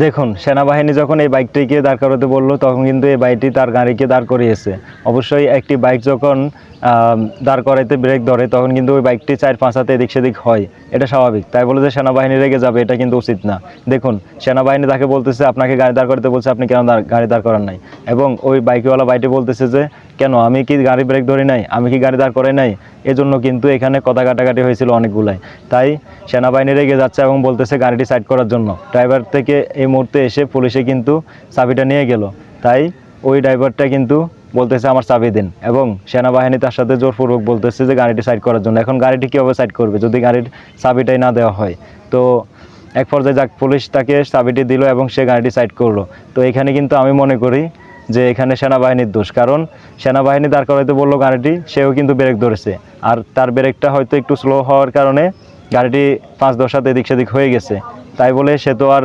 দেখুন, সেনাবাহিনী যখন এই বাইকটিকে দাঁড় করাতে বলল, তখন কিন্তু এই বাইকটি তার গাড়িকে দাঁড় করিয়েছে। অবশ্যই একটি বাইক যখন দাঁড় করাইতে ব্রেক ধরে, তখন কিন্তু ওই বাইকটি চার পাঁচ হাতে এদিক সেদিক হয়। এটা স্বাভাবিক। তাই বলে যে সেনাবাহিনী রেগে যাবে, এটা কিন্তু উচিত না। দেখুন, সেনাবাহিনী তাকে বলতেছে, আপনাকে গাড়ি দাঁড় করতে বলছে, আপনি কেন গাড়ি দাঁড় করান নাই? এবং ওই বাইকওয়ালা বাইটি বলতেছে যে, কেন, আমি কি গাড়ি ব্রেক ধরি নাই? আমি কি গাড়ি দাঁড় করাই নাই? এজন্য কিন্তু এখানে কথা কাটাকাটি হয়েছিল অনেকগুলাই। তাই সেনাবাহিনী রেগে যাচ্ছে এবং বলতেছে গাড়িটি সাইড করার জন্য। ড্রাইভার থেকে এই মুহূর্তে এসে পুলিশে কিন্তু চাবিটা নিয়ে গেল। তাই ওই ড্রাইভারটা কিন্তু বলতেছে, আমার চাবি দিন। এবং সেনাবাহিনী তার সাথে জোরপূর্বক বলতেছে যে, গাড়িটি সাইড করার জন্য। এখন গাড়িটি কীভাবে সাইড করবে? যদি গাড়ির চাবিটাই না দেওয়া হয়। তো এক পর্যায়ে যাক, পুলিশ তাকে চাবিটি দিল এবং সে গাড়িটি সাইড করল। তো এখানে কিন্তু আমি মনে করি যে, এখানে সেনাবাহিনীর দোষ। কারণ সেনাবাহিনী দাঁড় করাইতে বলল গাড়িটি, সেও কিন্তু ব্রেক ধরেছে। আর তার ব্রেকটা হয়তো একটু স্লো হওয়ার কারণে গাড়িটি পাঁচ, দশ হাত এদিক সেদিক হয়ে গেছে। তাই বলে সে তো আর